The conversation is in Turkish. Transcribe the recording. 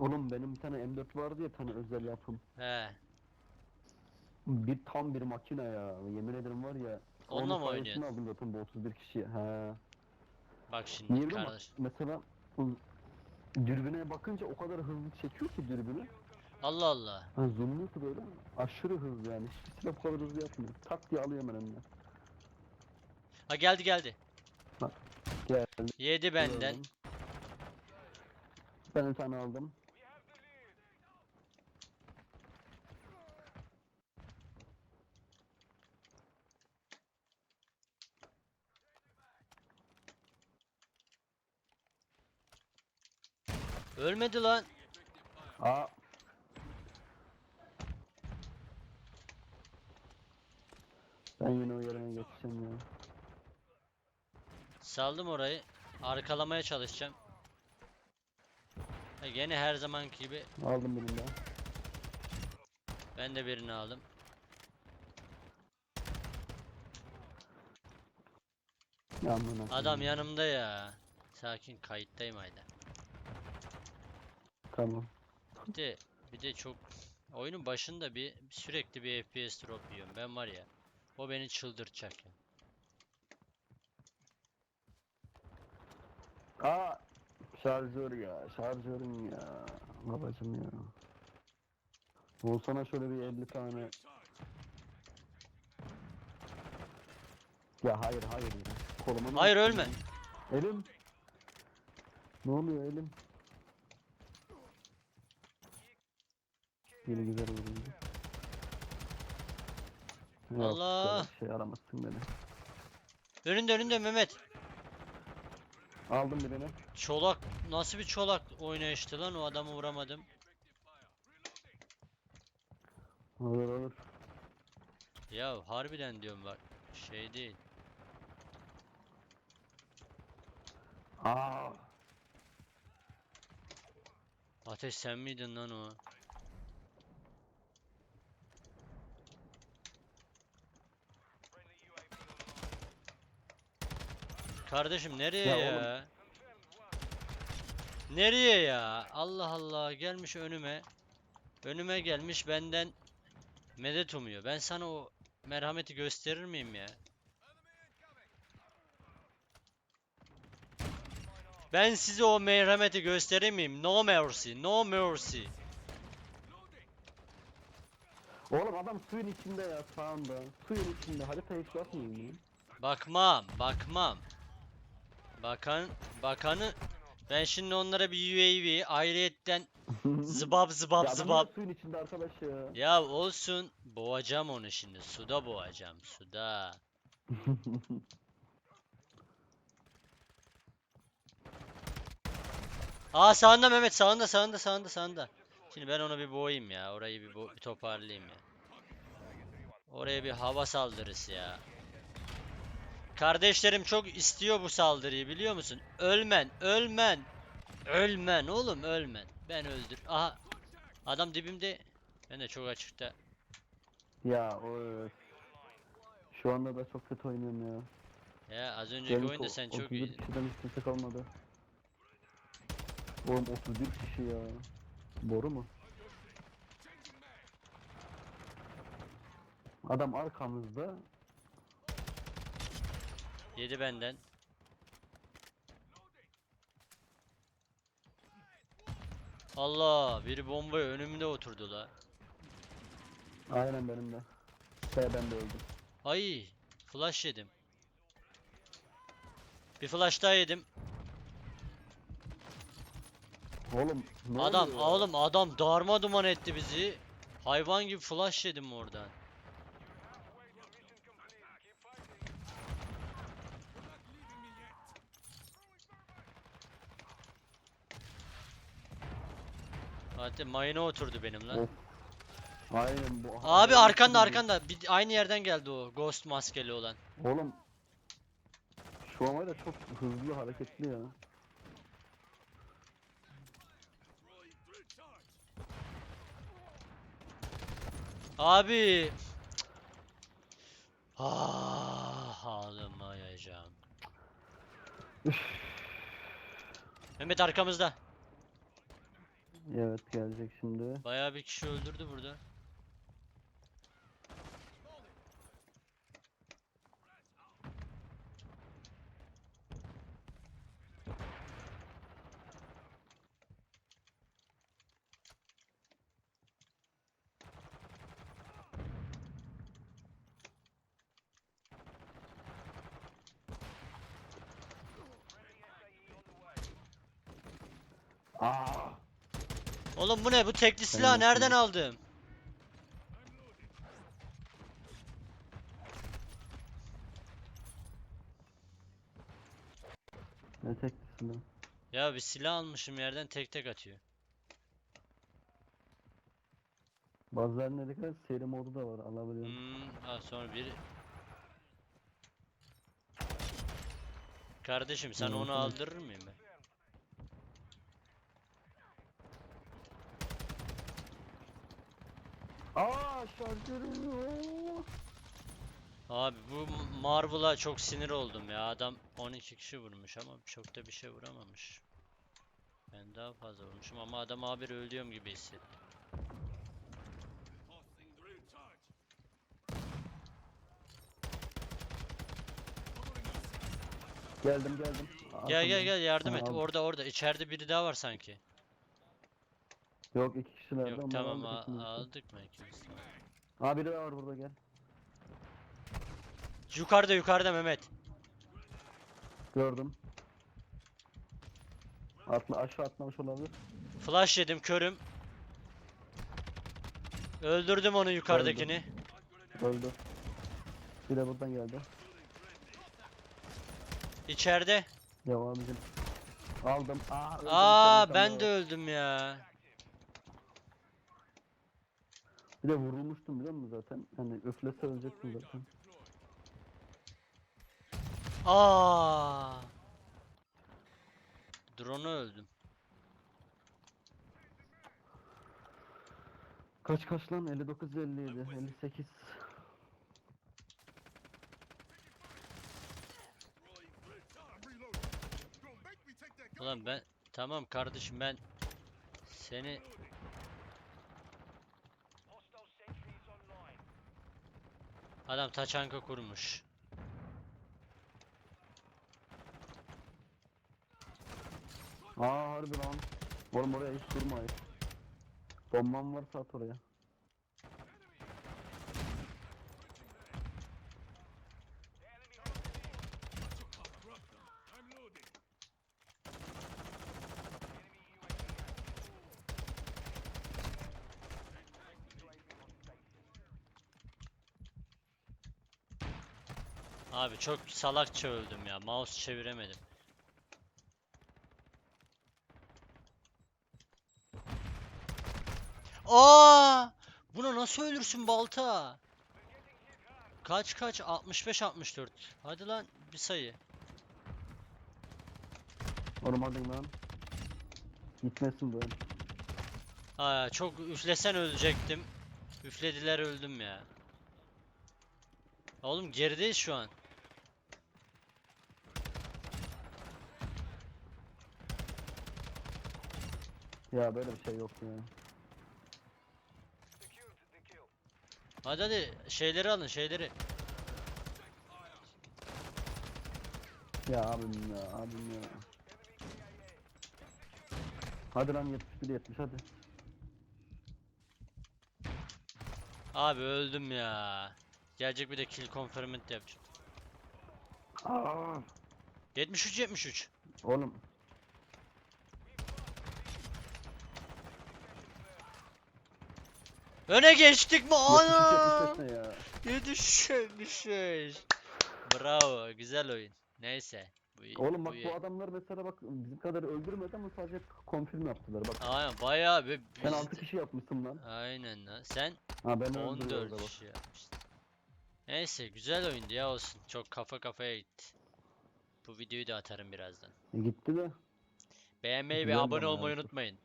Oğlum benim bir tane M4 vardı ya tane özel yapım. He. Bir tam bir makine ya. Yemin ederim var ya. Onunla onun mı sayesinde oynuyorsun? aldım zaten bu 31 kişi. He. Bak şimdi Niye biliyor musun? kardeş. Mesela bu dürbüne bakınca o kadar hızlı çekiyor ki dürbünü. Allah Allah. Ha zoomluyor ki böyle aşırı hızlı yani. Hiçbir silah bu kadar hızlı yapmıyor. Tak diye alıyor hemen önüne. Ha geldi geldi. Geldi. Yedi benden. Ben bir tane aldım. Ölmedi lan. Aa. Ben yine o yerine geçeceğim ya. Saldım orayı. Arkalamaya çalışacağım. Ha, gene her zamanki gibi Aldım birini daha. ben de birini aldım. Adam yanımda ya. Sakin kayıttayım hala. Tamam. Bir de bir de çok oyunun başında bir sürekli bir FPS drop yiyorum. Ben var ya. O beni çıldırtacak ya. Aa şarjör ya şarjörüm ya babacım ya. Olsana şöyle bir 50 tane. Ya hayır hayır. Koluma Hayır, ölme. Elim. Ne oluyor elim? Güzel vuruldu. Yok, Allah! Şey aramazsın beni. Önünde önünde Mehmet. Aldım birini. Çolak nasıl bir çolak oynayıştı lan o adamı vuramadım. Olur olur. Ya harbiden diyorum bak şey değil. Aa. Ateş sen miydin lan o? Kardeşim nereye Ya ya? oğlum. Nereye ya? Allah Allah gelmiş önüme. Önüme gelmiş benden medet umuyor. Ben sana o merhameti gösterir miyim ya? Ben size o merhameti gösterir miyim? No mercy, no mercy. Oğlum adam suyun içinde ya sağında. Suyun içinde. Haritayı hiç bakmıyor mu? Bakmam, bakmam. Bakan, bakanı ben şimdi onlara bir UAV ayrıyetten zıbab zıbab ya yine suyun içinde arkadaş ya. Ya olsun boğacağım onu şimdi suda boğacağım suda. Aa sağında Mehmet sağında sağında sağında sağında. Şimdi ben onu bir boğayım ya orayı bir, bo- bir toparlayayım ya. Oraya bir hava saldırısı ya. Kardeşlerim çok istiyor bu saldırıyı biliyor musun? Ölmen, ölmen. Ölmen oğlum ölmen. Ben öldür. Aha. Adam dibimde. Ben de çok açıkta. ya o Şu anda da çok kötü oynuyorum ya. Ya az önceki Benim oyunda sen çok 31 iyiydin. kişiden hiç kimse kalmadı. Oğlum 31 kişi ya. Boru mu? Adam arkamızda. Yedi benden. Allah, biri bombaya önümde oturdu la. Aynen benim de. Ve ben de öldüm. Ay, flash yedim. Bir flash daha yedim. Oğlum ne Adam, oluyor ya? oğlum adam darma duman etti bizi. Hayvan gibi flash yedim oradan. Hadi mayına oturdu benim lan. Aynen bu. Abi arkanda arkanda. Bir, aynı yerden geldi o ghost maskeli olan. Oğlum. Şu an var ya çok hızlı hareketli ya. Abi. Ah, ağlamayacağım. Mehmet arkamızda. Evet gelecek şimdi. Bayağı bir kişi öldürdü burada. Aa! Oğlum bu ne? Bu tekli silah nereden aldım? Ne teklisin lan? Ya bir silah almışım yerden tek tek atıyor. Bazılarına dikkat et, seri modu da var alabiliyorum. Hmm, ha sonra biri... Kardeşim sen onu aldırır mıyım ben? Aa şarjörüm yok. Abi bu Marvel'a çok sinir oldum ya. Adam 12 kişi vurmuş ama çok da bir şey vuramamış. Ben daha fazla vurmuşum ama adam abi ölüyorum gibi hissettim. Geldim geldim. Gel gel Arkamdan. gel yardım et. aldım. Orada orada içeride biri daha var sanki. Yok iki kişilerdi Yok tamam aldık a- mı ikimiz? Tamam. Aa biri daha var burada gel. Yukarıda yukarıda Mehmet. Gördüm. Atla aşağı atlamış olabilir. Flash yedim körüm. Öldürdüm onu yukarıdakini. Öldü. Bir de buradan geldi. İçeride. Ya abicim. Aldım. Aa, Aa ben de öldüm ya. Bir de vurulmuştum biliyor musun zaten? Hani üflese ölecektin zaten. Aa. Drone'u öldüm. Kaç kaç lan? 59 57 58. Ulan ben tamam kardeşim ben seni Adam taçanka kurmuş. Aa harbi lan. Oğlum oraya hiç durma hiç. Bombam varsa at oraya. Abi çok salakça öldüm ya. Mouse çeviremedim. Aa! Buna nasıl ölürsün balta? Kaç kaç? 65 64. Hadi lan bir sayı. Hadi lan. Gitmesin böyle. Aa çok üflesen ölecektim. Üflediler öldüm ya. Oğlum gerideyiz şu an. Ya böyle bir şey yok ya. Hadi hadi şeyleri alın şeyleri. Ya abim ya abim ya. Hadi lan 71 70 hadi. Abi öldüm ya. Gelecek bir de kill confirmant yapacağım. Aa! 73 73. Oğlum Öne geçtik mi? 73 Ana! 75 ne ya? 73 75. Bravo, güzel oyun. Neyse. Bu, Oğlum bak iyi. bu adamlar mesela bak bizim kadar öldürmedi ama sadece konfirm yaptılar bak. Aynen bayağı bir Ben biz- 6 kişi yapmıştım lan. Aynen lan. Sen Ha ben öldüm 14 orada bak. kişi yapmıştın. Neyse güzel oyundu ya olsun. Çok kafa kafaya gitti. Bu videoyu da atarım birazdan. E, gitti de. Beğenmeyi ve abone olmayı ya. unutmayın.